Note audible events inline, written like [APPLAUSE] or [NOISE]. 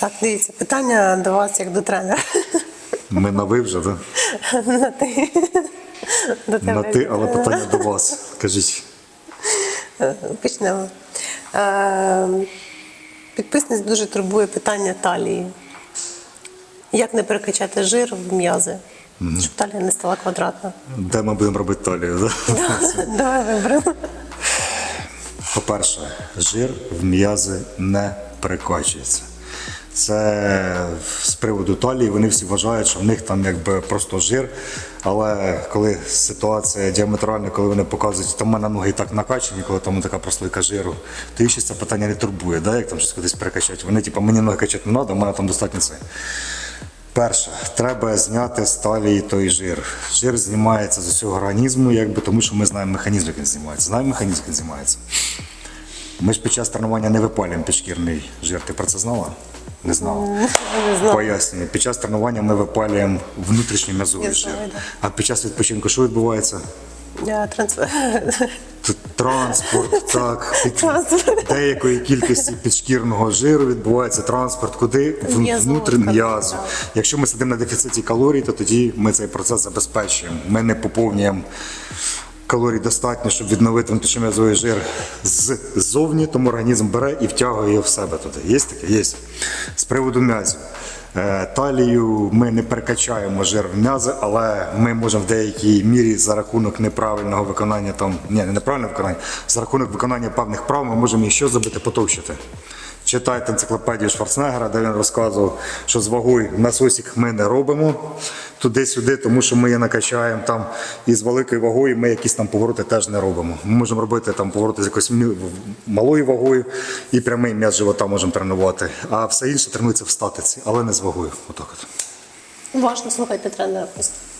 Так, дивіться, питання до вас як до тренера. Ми на ви вже, да? На ти. До тебе На ти, але питання до вас. Кажіть. Е, Почнемо. Е, Підписниць дуже турбує питання талії. Як не перекачати жир в м'язи, щоб талія не стала квадратна? Де ми будемо робити талію? [LAUGHS] Давай виберемо. По-перше, жир в м'язи не перекачується. Це з приводу талії, вони всі вважають, що в них там якби просто жир. Але коли ситуація діаметральна, коли вони показують, там в мене ноги і так накачані, коли там така прослойка жиру, то їх ще це питання не турбує, да? як там щось кудись перекачати. Вони, типу, мені ноги качати не треба, в мене там достатньо це. Перше, треба зняти з талії той жир. Жир знімається з усього організму, якби, тому що ми знаємо механізм, як він знімається. Знаємо механізм, як він знімається. Ми ж під час тренування не випалюємо підшкірний жир. Ти про це знала? Не знала. Пояснюю. Під час тренування ми випалюємо Я жир. А під час відпочинку що відбувається? Транспорт, так. Деякої кількості підшкірного жиру відбувається транспорт куди? Внутрі м'язу. Якщо ми сидимо на дефіциті калорій, то тоді ми цей процес забезпечуємо. Ми не поповнюємо калорій достатньо, щоб відновити внутрішньом'язовий жир ззовні, тому організм бере і втягує його в себе туди. Є таке? Є. З приводу м'язів. Е, Талію ми не перекачаємо жир в м'язи, але ми можемо в деякій мірі за рахунок неправильного виконання там, ні, не неправильного виконання, за рахунок виконання певних прав ми можемо її що зробити, потовщити. Читайте енциклопедію Шварценеггера, де він розказував, що з вагою насосик ми не робимо туди-сюди, тому що ми її накачаємо там і з великою вагою ми якісь там повороти теж не робимо. Ми можемо робити там повороти з якоюсь малою вагою і прямий м'яз живота можемо тренувати. А все інше тренується в статиці, але не з вагою. Отак от. Уважно слухайте тренера просто.